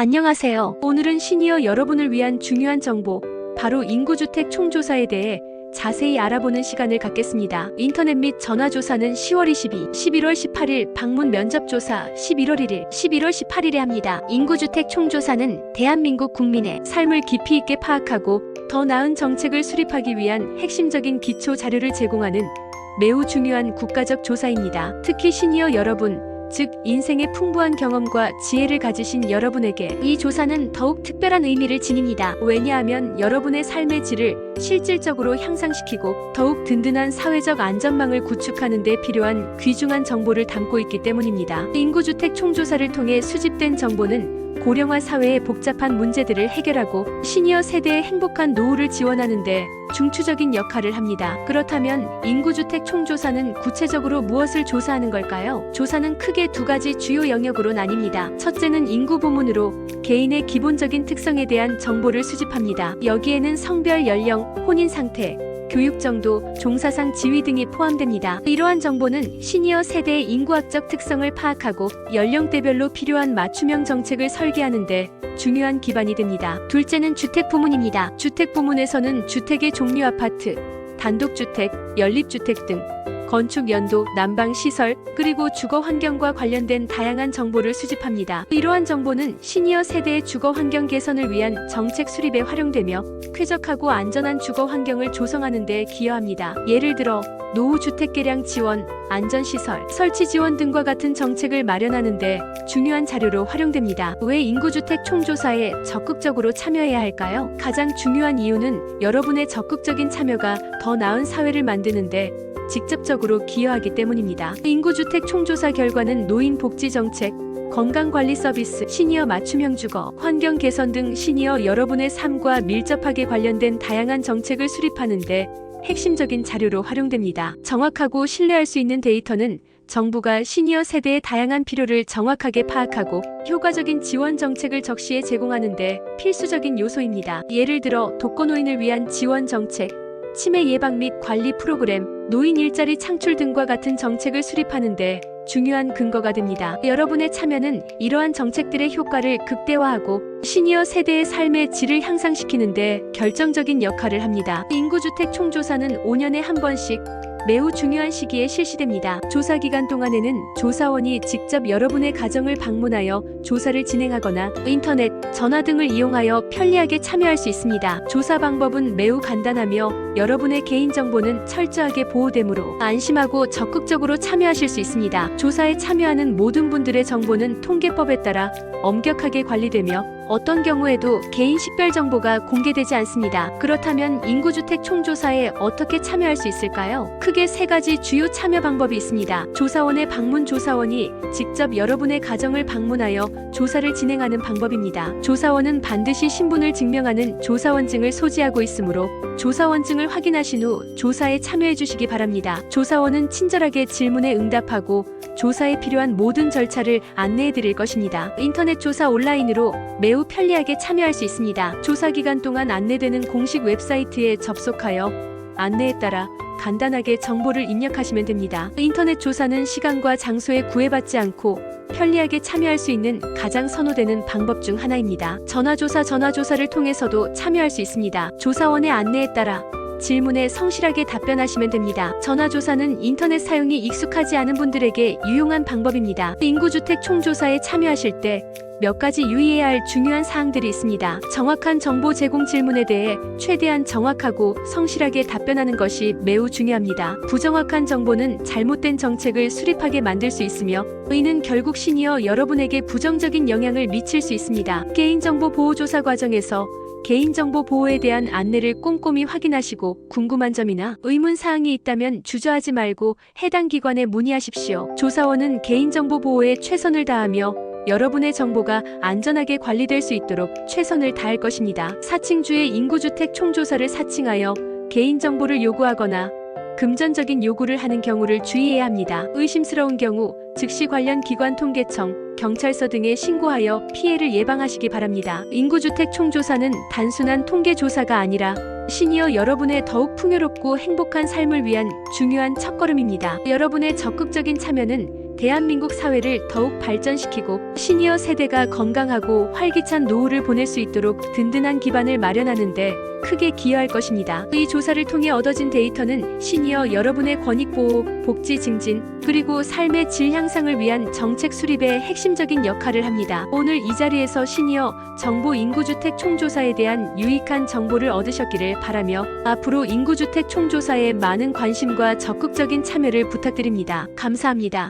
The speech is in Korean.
안녕하세요. 오늘은 시니어 여러분을 위한 중요한 정보, 바로 인구주택 총조사에 대해 자세히 알아보는 시간을 갖겠습니다. 인터넷 및 전화조사는 10월 22, 11월 18일, 방문 면접조사 11월 1일, 11월 18일에 합니다. 인구주택 총조사는 대한민국 국민의 삶을 깊이 있게 파악하고 더 나은 정책을 수립하기 위한 핵심적인 기초 자료를 제공하는 매우 중요한 국가적 조사입니다. 특히 시니어 여러분, 즉 인생의 풍부한 경험과 지혜를 가지신 여러분에게 이 조사는 더욱 특별한 의미를 지닙니다. 왜냐하면 여러분의 삶의 질을 실질적으로 향상시키고 더욱 든든한 사회적 안전망을 구축하는 데 필요한 귀중한 정보를 담고 있기 때문입니다. 인구주택 총조사를 통해 수집된 정보는 고령화 사회의 복잡한 문제들을 해결하고 시니어 세대의 행복한 노후를 지원하는 데 중추적인 역할을 합니다. 그렇다면 인구주택 총조사는 구체적으로 무엇을 조사하는 걸까요? 조사는 크게 두 가지 주요 영역으로 나뉩니다. 첫째는 인구 부문으로 개인의 기본적인 특성에 대한 정보를 수집합니다. 여기에는 성별, 연령, 혼인 상태, 교육 정도, 종사상 지위 등이 포함됩니다. 이러한 정보는 시니어 세대의 인구학적 특성을 파악하고 연령대별로 필요한 맞춤형 정책을 설계하는데 중요한 기반이 됩니다. 둘째는 주택 부문입니다. 주택 부문에서는 주택의 종류 아파트, 단독주택, 연립주택 등 건축 연도, 난방 시설, 그리고 주거 환경과 관련된 다양한 정보를 수집합니다. 이러한 정보는 시니어 세대의 주거 환경 개선을 위한 정책 수립에 활용되며 쾌적하고 안전한 주거 환경을 조성하는 데 기여합니다. 예를 들어 노후 주택 개량 지원, 안전 시설, 설치 지원 등과 같은 정책을 마련하는 데 중요한 자료로 활용됩니다. 왜 인구 주택 총조사에 적극적으로 참여해야 할까요? 가장 중요한 이유는 여러분의 적극적인 참여가 더 나은 사회를 만드는데 직접적으로 기여하기 때문입니다. 인구주택 총조사 결과는 노인 복지 정책, 건강관리 서비스, 시니어 맞춤형 주거, 환경 개선 등 시니어 여러분의 삶과 밀접하게 관련된 다양한 정책을 수립하는데 핵심적인 자료로 활용됩니다. 정확하고 신뢰할 수 있는 데이터는 정부가 시니어 세대의 다양한 필요를 정확하게 파악하고 효과적인 지원 정책을 적시에 제공하는데 필수적인 요소입니다. 예를 들어 독거노인을 위한 지원 정책, 치매 예방 및 관리 프로그램, 노인 일자리 창출 등과 같은 정책을 수립하는데 중요한 근거가 됩니다. 여러분의 참여는 이러한 정책들의 효과를 극대화하고 시니어 세대의 삶의 질을 향상시키는데 결정적인 역할을 합니다. 인구주택 총조사는 5년에 한 번씩 매우 중요한 시기에 실시됩니다. 조사 기간 동안에는 조사원이 직접 여러분의 가정을 방문하여 조사를 진행하거나 인터넷, 전화 등을 이용하여 편리하게 참여할 수 있습니다. 조사 방법은 매우 간단하며 여러분의 개인정보는 철저하게 보호되므로 안심하고 적극적으로 참여하실 수 있습니다. 조사에 참여하는 모든 분들의 정보는 통계법에 따라 엄격하게 관리되며 어떤 경우에도 개인 식별 정보가 공개되지 않습니다. 그렇다면 인구주택 총조사에 어떻게 참여할 수 있을까요? 크게 세 가지 주요 참여 방법이 있습니다. 조사원의 방문 조사원이 직접 여러분의 가정을 방문하여 조사를 진행하는 방법입니다. 조사원은 반드시 신분을 증명하는 조사원증을 소지하고 있으므로 조사원증을 확인하신 후 조사에 참여해 주시기 바랍니다. 조사원은 친절하게 질문에 응답하고 조사에 필요한 모든 절차를 안내해 드릴 것입니다. 인터넷 조사 온라인으로 매우 편리하게 참여할 수 있습니다. 조사 기간 동안 안내되는 공식 웹사이트에 접속하여 안내에 따라 간단하게 정보를 입력하시면 됩니다. 인터넷 조사는 시간과 장소에 구애받지 않고 편리하게 참여할 수 있는 가장 선호되는 방법 중 하나입니다. 전화조사 전화조사를 통해서도 참여할 수 있습니다. 조사원의 안내에 따라 질문에 성실하게 답변하시면 됩니다. 전화조사는 인터넷 사용이 익숙하지 않은 분들에게 유용한 방법입니다. 인구주택 총조사에 참여하실 때 몇 가지 유의해야 할 중요한 사항들이 있습니다. 정확한 정보 제공 질문에 대해 최대한 정확하고 성실하게 답변하는 것이 매우 중요합니다. 부정확한 정보는 잘못된 정책을 수립하게 만들 수 있으며 이는 결국 시니어 여러분에게 부정적인 영향을 미칠 수 있습니다. 개인정보 보호조사 과정에서 개인정보 보호에 대한 안내를 꼼꼼히 확인하시고 궁금한 점이나 의문 사항이 있다면 주저하지 말고 해당 기관에 문의하십시오. 조사원은 개인정보 보호에 최선을 다하며 여러분의 정보가 안전하게 관리될 수 있도록 최선을 다할 것입니다. 사칭주의 인구주택 총조사를 사칭하여 개인정보를 요구하거나 금전적인 요구를 하는 경우를 주의해야 합니다. 의심스러운 경우 즉시 관련 기관 통계청, 경찰서 등에 신고하여 피해를 예방하시기 바랍니다. 인구주택 총조사는 단순한 통계 조사가 아니라 시니어 여러분의 더욱 풍요롭고 행복한 삶을 위한 중요한 첫걸음입니다. 여러분의 적극적인 참여는 대한민국 사회를 더욱 발전시키고 시니어 세대가 건강하고 활기찬 노후를 보낼 수 있도록 든든한 기반을 마련하는데 크게 기여할 것입니다. 이 조사를 통해 얻어진 데이터는 시니어 여러분의 권익 보호, 복지 증진, 그리고 삶의 질 향상을 위한 정책 수립에 핵심적인 역할을 합니다. 오늘 이 자리에서 시니어 정보 인구주택 총조사에 대한 유익한 정보를 얻으셨기를 바라며 앞으로 인구주택 총조사에 많은 관심과 적극적인 참여를 부탁드립니다. 감사합니다.